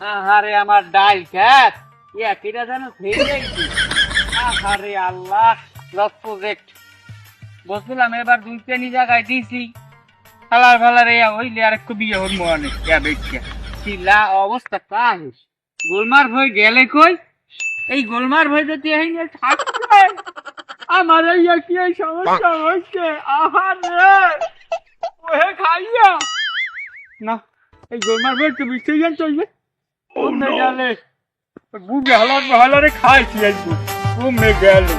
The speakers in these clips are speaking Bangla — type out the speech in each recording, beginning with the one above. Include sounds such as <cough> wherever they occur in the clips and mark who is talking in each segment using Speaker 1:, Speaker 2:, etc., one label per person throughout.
Speaker 1: আহারে আমার ডাল খ্যাত। ইয়া কিটা যেন খেয়ে যাইছি আহারে আল্লাহ, লস প্রজেক্ট বলছিলাম এবার দুই পেনি জায়গায় দিছি। ফালার ফালার ইয়া হইলে আর একটু বিয়ে হল মনে ইয়া বেচ্ছা চিল্লা অবস্থা কাহিস গোলমার ভই গেলে কই? এই গোলমার হয়ে যদি এই নিয়ে থাকবে, আমার এই কি এই সমস্যা হচ্ছে। আহারে! ওহে খাইয়া! না, এই গোলমার হয়ে মিশতে গেল চলবে কমে গেলে। বুঝে হলার হলারে খাইছি একটু কমে গেলে।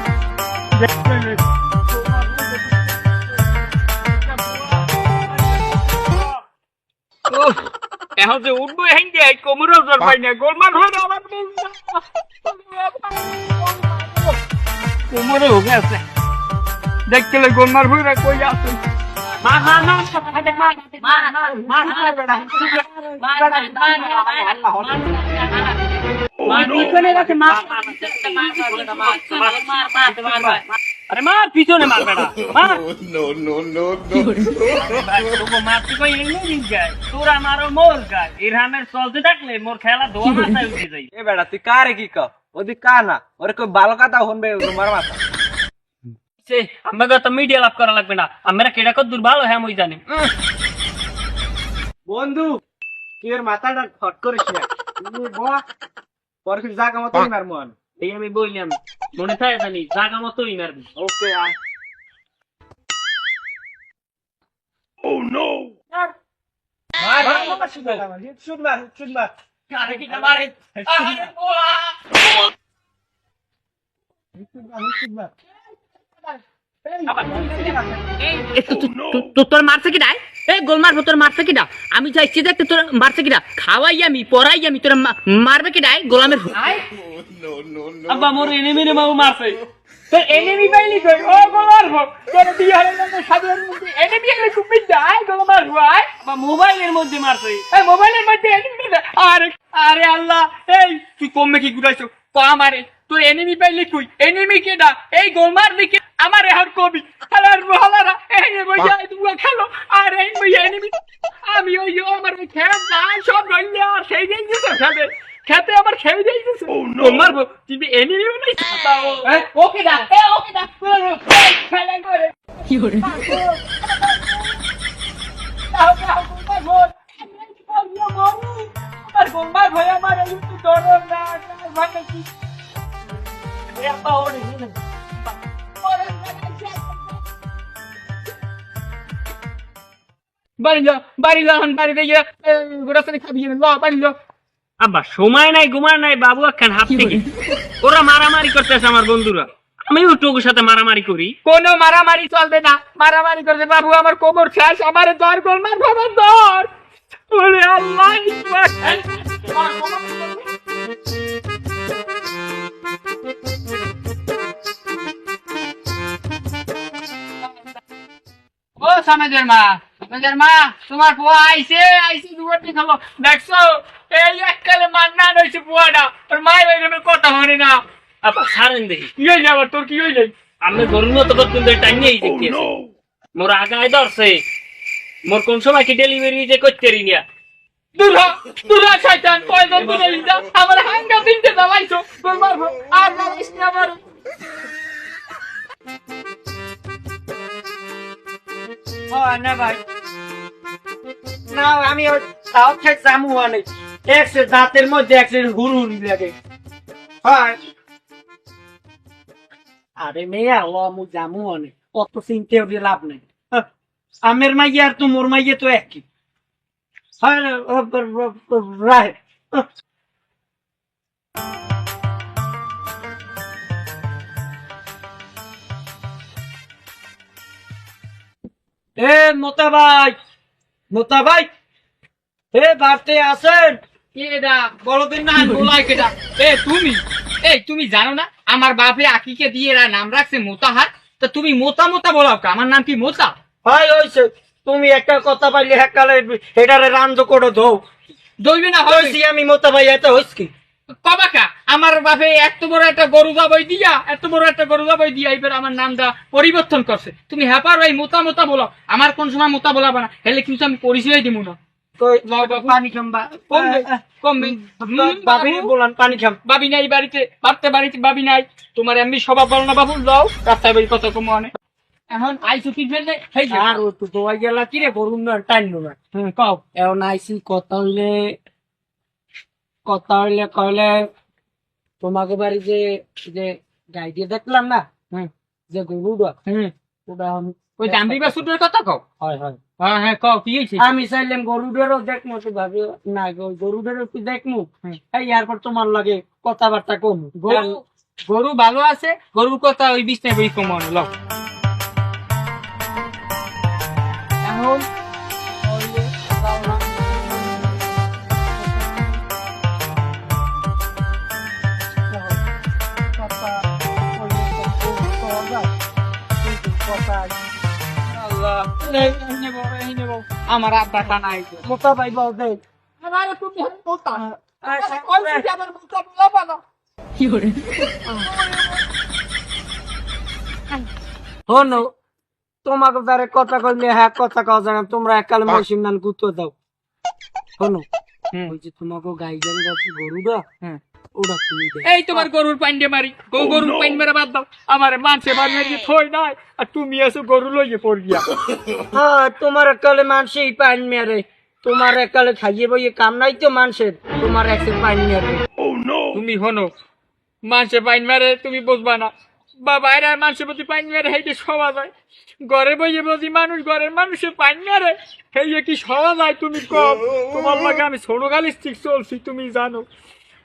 Speaker 1: এখন যে উঠবো হেন যে কোমরেও জোর পাই না। গোলমাল হয়ে আমার কোমরে হয়ে গেছে দেখতে গোলমাল হয়ে কই আছে মার মার মার মার মার মার মার বেড়া মার পিছনে রাখে মার আরে মার পিছনে মার বেড়া মার
Speaker 2: no, no, no, no.
Speaker 1: তোকে মারতে কই এমনি দিন যায় তোরা মারো মোর গায় ইরহানের চলতে থাকলে মোর খেলা ধোয়া মাথায় উঠে যাই
Speaker 3: এ বেটা তুই কারে কি কও ওদি কা না ওরে কই ভালো কথা শুনবে তোমার মাথা
Speaker 1: সে আমাকে তো মিডিয়া লাভ করা লাগবে না। আমরা কেডা কত দূর ভালো হ্যাঁ মই জানি।
Speaker 3: বন্ধু কি এর মাথাটা ফট করিস না। পরে কিছু জায়গা মতো মার মন
Speaker 1: এই আমি বললাম মনে থাকে জানি জাগা মতোই মারবি।
Speaker 3: ওকে মার। মার মার শুধু মার মার।
Speaker 1: আরে কি মারে? আরে বোয়া।
Speaker 3: মার মার।
Speaker 4: তোর মারছে কি ডাই এই গোলমার তোর মারছে কি ডা আমি চাইছি দেখতে তোর মারছে কি ডা খাওয়াই আমি পড়াই আমি তোর মারবে কি ডাই গোলামের.
Speaker 1: আব্বা মোর এনিমি রে মাউ মারছে। তোর এনিমি পাইলি কই? ও গোলার তোর বিহারের মধ্যে সাধারণ মধ্যে এনিমি এলে তুমি যাই গোলার ভাই বা মোবাইলের মধ্যে মারছে। এই মোবাইলের মধ্যে এনিমি আরে আরে আল্লাহ এই তুই কমে কি গুড়াইছো ক আমারে তোর এনিমি পাইলি কই? এনিমি কেডা? এই গোলমার দিকে আমার এখন কবি। হালার হালারা এই রে বইয়া তুমি খেলো। আর এই বইয়া এনিমি আমি ওই যে আমার ওই খেত নাই সব রইলে আর সেই দিন গেছে খেতে। খেতে আমার খেয়ে যাইতেছে তোমার তুমি এনিমি
Speaker 3: এই
Speaker 1: ওকে দা এ ওকে দা খেলা করে।
Speaker 4: কি করে
Speaker 1: আমার গোলমার ভয় আমার এই একটু ডর না ভাঙা কি বাড়ি যাও বাড়ি যাও বাড়ি দিয়ে গোটা সাথে খাবি ল বাড়ি আব্বা সময় নাই ঘুমার নাই বাবু একখান হাত থেকে। ওরা মারামারি করতেছে আমার বন্ধুরা। আমিও টুকুর সাথে মারামারি করি। কোনো মারামারি চলবে না। মারামারি করতে বাবু আমার কোমর শেষ আমার দর গোলমার বাবার দর। ওরে আল্লাহ ও সামেজের মা সামেজের মা তোমার পোয়া আইছে আইছে দুয়ারটি খাব দেখছ? এই এককালে মান্না রয়েছে পোয়াটা। ওর মাই বাইরে কথা মানে না। আপা সারেন দেখি। কি হইলে আবার? তোর কি হইলে? আমি গরুর মতো করতে টাইম নেই দেখতে মোর আগায় ধরছে। মোর কোন সময় কি ডেলিভারি যে করতে রি না। দুরা দুরা শয়তান কয়জন দূরে লিদা আমার হাঙ্গা তিনটে দালাইছো তোর মারবো আর মারিস না আমার
Speaker 3: আমি একশো দাঁতের মধ্যে একশো হুরু লাগে। হয়। আরে মেয়া ও মু জামু অনেক কত চিনতে ওদের লাভ নেই। হ্যাঁ, আমের মাইয়া আর তোর মাইয়া তো একই। হয় রায় এ মোতা ভাই মোতা ভাই এ বাড়তে আছেন
Speaker 1: কেডা না কেডা এ তুমি? এই তুমি জানো না? আমার বাপে আকিকে দিয়ে এরা নাম রাখছে মোতাহার। তা তুমি মোতা মোতা বলাও কা? আমার নাম কি মোতা?
Speaker 3: হয় হইছে। তুমি একটা কথা পাইলে হেকালে এটারে রান্ধ করে দৌ
Speaker 1: দইবে না
Speaker 3: হইছি আমি মোতা ভাই এত হইস কি?
Speaker 1: কবাকা আমার বাপে এত বড় একটা গরু যাবই দিয়া এত বড় একটা গরু যাবই দিয়া এবার আমার নামটা পরিবর্তন করছে। তুমি হ্যাপার ভাই মোতা মোতা বলো। আমার কোন সময় মোতা বলাবা না হেলে কিন্তু আমি পরিচয় দিব না। বাবু।
Speaker 3: পানি খাম্বা
Speaker 1: কমবে কমবে।
Speaker 3: বাবি
Speaker 1: বাবু।
Speaker 3: বলান পানি খাম।
Speaker 1: বাবি নাই বাড়িতে বাড়তে বাড়িতে বাবি নাই। তোমার এমনি স্বভাব বলো না বাবু লও রাস্তায় বাড়ি কত কম অনেক এখন আইসু কি ফেললে
Speaker 3: আর তো দোয়াই গেলা কি রে গরুম না টাইম না
Speaker 1: হুম, কও।
Speaker 3: এখন আইসি কথা হইলে কথা হইলে কইলে তোমাকে বাড়ি যে যে গাই দিয়ে দেখলাম না
Speaker 1: হুম।
Speaker 3: যে গরুটা
Speaker 1: হুম।
Speaker 3: ওটা আমি
Speaker 1: ওই দাম্বি বা সুটের কথা কও?
Speaker 3: হয় হয়।
Speaker 1: হ্যাঁ হ্যাঁ কও কি হয়েছে?
Speaker 3: আমি চাইলাম গরুটারও দেখমু তো ভাবি না গো গরুটারও কি দেখমু?
Speaker 1: হুম।
Speaker 3: এই এরপর তোমার লাগে কথাবার্তা কম।
Speaker 1: গরু গরু ভালো আছে গরুর কথা ওই বিছনায় বই কমন
Speaker 3: এখন
Speaker 1: আমার আব্বাটা নাই। গো।
Speaker 3: মোটা ভাই বল দে।
Speaker 1: তুমি
Speaker 3: আচ্ছা,
Speaker 1: বলা না
Speaker 3: হনো তোমাকে কথা কইলে হ্যাঁ কথা কওয়া যায় না। তোমরা একালে মৌসুম নান গুতো দাও। হনো
Speaker 1: হুম।
Speaker 3: ওই যে তোমাকে গাইজান গাছি গরুটা
Speaker 1: হুম। এই তোমার গরুর পাইন্ডে মারি। গো গরুর পাইন মেরে বাদ দাও। আমার মানছে মারি মেরে থই নাই। আর তুমি এসো গরু লইয়ে পড় গিয়া। <laughs>
Speaker 3: হ্যাঁ তোমার একালে মানুষই পাইন মেরে। তোমার একালে খাইয়ে বইয়ে কাম নাই তো মানুষের তোমার পাইন মেরে।
Speaker 1: তুমি হনো পাইন মেরে তুমি বুঝবা না। বা বাইরে মানুষের প্রতি পাইন মেরে হেইটে সবা যায়। ঘরে বইয়ে বসি মানুষ ঘরের মানুষের পাইন মেরে। হেইয়ে কি সবা যায় তুমি কম তোমার লাগে আমি ছোট গালি ঠিক চলছি তুমি জানো।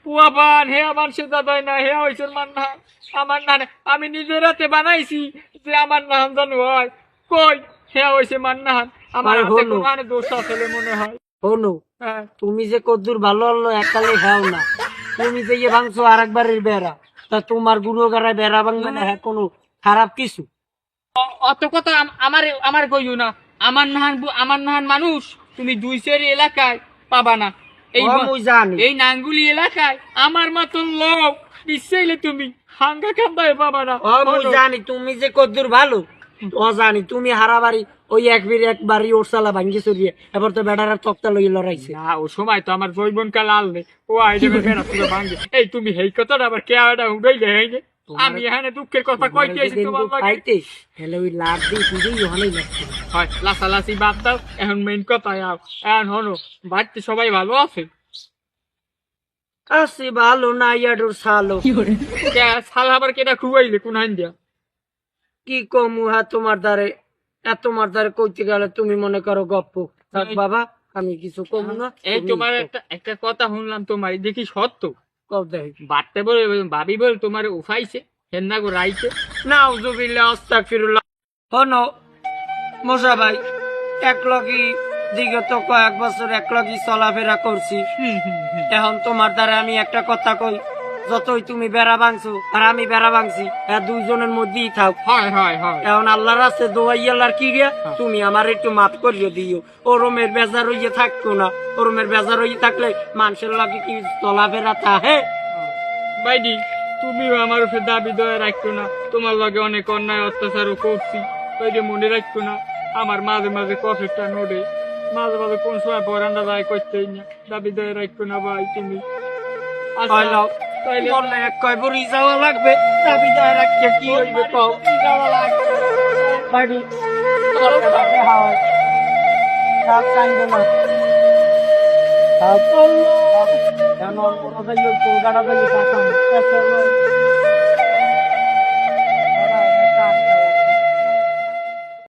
Speaker 1: পুয়া পান হে আমার সে দাদাই না হে হয়েছে মান না আমার না না। আমি নিজের হাতে বানাইছি যে আমার নাম জানো হয়। কই? হে হয়েছে মান না আমার হাতে। কোনো দোষ আছে মনে হয়।
Speaker 3: হনো
Speaker 1: হ্যাঁ।
Speaker 3: তুমি যে কদ্দুর ভালো হলো একালে খাও না। তুমি যে ইয়ে ভাঙছো আর একবারের বেড়া। তা তোমার গুরু গাড়ায় বেড়া ভাঙবে না হ্যাঁ কোনো খারাপ কিছু?
Speaker 1: অত কথা আম- আমার আমার কইও না। আমার নাহান আমার নাহান মানুষ তুমি দুই সেরি এলাকায় পাবা না। এই নাঙ্গুলি এলাকায় আমার মতন লোক। বিশ্বাইলে তুমি হাঙ্গা কান্দায় পাবা না।
Speaker 3: ও মুই জানি তুমি যে কদ্দুর ভালো ও জানি তুমি হারাবাড়ি ওই একবার একবারই ওর সালা ভাঙ্গি চড়িয়ে এবার তো বেড়ার তক্তা লইয়ে লড়াইছে।
Speaker 1: না ও সময় তো আমার জৈবন কাল আলনে ও আইডে বেড়া পুরো ভাঙ্গে। এই তুমি হেই কথাটা আবার কে আটা উড়াইলে হেইনে আমি এখানে দুঃখের কথা কইতে আইছি তোমার লাগে।
Speaker 3: পাইতে তাহলে ওই লাভ দিয়ে তুই ওখানেই লাগছে
Speaker 1: হয় লাসালাসি বাদ দাও এখন মেইন কথা আও এখন হনো বাড়িতে সবাই ভালো আছে?
Speaker 3: আসি ভালো না ইয়াডোর সালো।
Speaker 1: কে সাল আবার কেটা খুয়াইলে কোন হান দিয়া?
Speaker 3: কি কমু হ্যাঁ তোমার দ্বারে? এত তোমার দ্বারে কইতে গেলে তুমি মনে করো গপ্প। থাক বাবা আমি কিছু কমু না
Speaker 1: এই তোমার একটা একটা কথা শুনলাম তোমার দেখি সত্য?
Speaker 3: কও দেখি
Speaker 1: বাড়তে বলে ভাবি বলে তোমার উফাইছে হেন্না গো রাইছে।
Speaker 3: নাউজুবিল্লাহ আস্তাগফিরুল্লাহ হন মশা ভাই এক লগি বিগত কয়েক বছর এক লগি চলাফেরা করছি। এখন তোমার দ্বারা আমি একটা কথা কই যতই তুমি বেড়া ভাঙছো আর আমি বেড়া ভাঙছি দুইজনের মধ্যেই থাক।
Speaker 1: হয় হয় হয়।
Speaker 3: এখন আল্লাহর আছে দোয়াইয়াল্লার কি গিয়া তুমি আমার একটু মাফ করিয়ে দিও। ওরমের বেজার হইয়ে থাকতো না। ওরমের বেজার হইয়ে থাকলে মানুষের লাগে কি চলাফেরা তাহে
Speaker 1: বাইডি তুমিও আমার উপরে দাবি দয়া রাখতো না। তোমার লগে অনেক অন্যায় অত্যাচারও করছি যে মনে রাখতো না আমার মাঝে মাঝে কফিটা নড়ে। মাঝে মাঝে কোন সময় বরান্ডা যায় করতেই না। দাবি দয়া রাখতো না ভাই তুমি। আচ্ছা। তাইলে
Speaker 3: এক কয় বড়ি যাওয়া লাগবে দাবি দয়া রাখতে কি কও? বাড়ি। কেন? কোনো যাইও কলকাতা যাইও